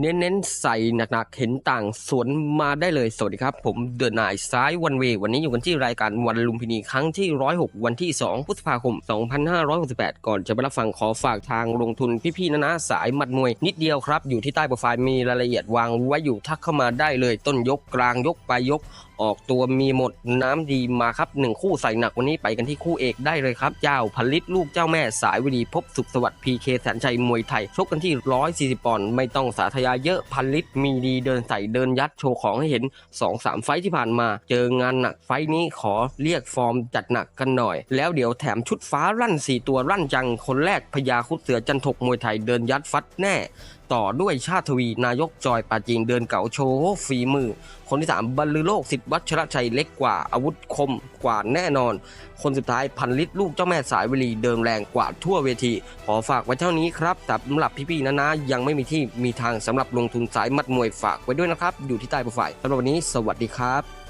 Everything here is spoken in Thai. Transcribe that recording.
เน้นๆใส่หนักๆ เห็นต่างสวนมาได้เลย สวัสดีครับ ผมเดินนายซ้ายวันเว วันนี้อยู่กันที่รายการวันลุมพินีครั้งที่ 106 วันที่ 2 พฤษภาคม 2568 ก่อนจะไปรับฟังขอฝากทางลงทุนพี่ๆนะนะสายมัดมวย นิดเดียวครับ อยู่ที่ใต้โปรไฟล์มีรายละเอียดวางไว้อยู่ทักเข้ามาได้เลย ต้นยกกลางยกปลายยก ออกตัวมีหมดน้ำดีมาครับหนึ่งคู่ใส่หนักวันนี้ไปกันที่คู่เอกได้เลยครับ เจ้าผลิตลูกเจ้าแม่สายวิดีพบสุขสวัสดิ์พีเคแสนชัยมวยไทย ชกกันที่ 140 ปอนด์ไม่ต้องสาธยายเยอะพันลิตรมีดีเดินใส่เดินยัดโชว์ของให้เห็น 2-3 ไฟที่ผ่านมา เจองานหนักไฟนี้ขอเรียกฟอร์มจัดหนักกันหน่อย แล้วเดี๋ยวแถมชุดฟ้ารั่น 4 ตัวรั่นจังคนแรกพญาคุดเสือจันทกมวยไทยเดินยัดฟัดแน่ ต่อด้วยชาติทวีนายกจอยปาจีนเดินเก่าโชว์ฝีมือ คนที่ 3บรรลือโลกสิทธิ์วัชรชัยเล็กกว่าอาวุธคมกว่าแน่นอน คนสุดท้ายพันลิตรลูกเจ้าแม่สายวลีเดินแรงกว่าทั่วเวที ขอฝากไว้เท่านี้ครับแต่สำหรับพี่ๆนะนะยังไม่มีที่มีทางสำหรับลงทุนสายมัดมวยฝากไว้ด้วยนะครับ อยู่ที่ใต้โปรไฟล์สำหรับวันนี้ สวัสดีครับ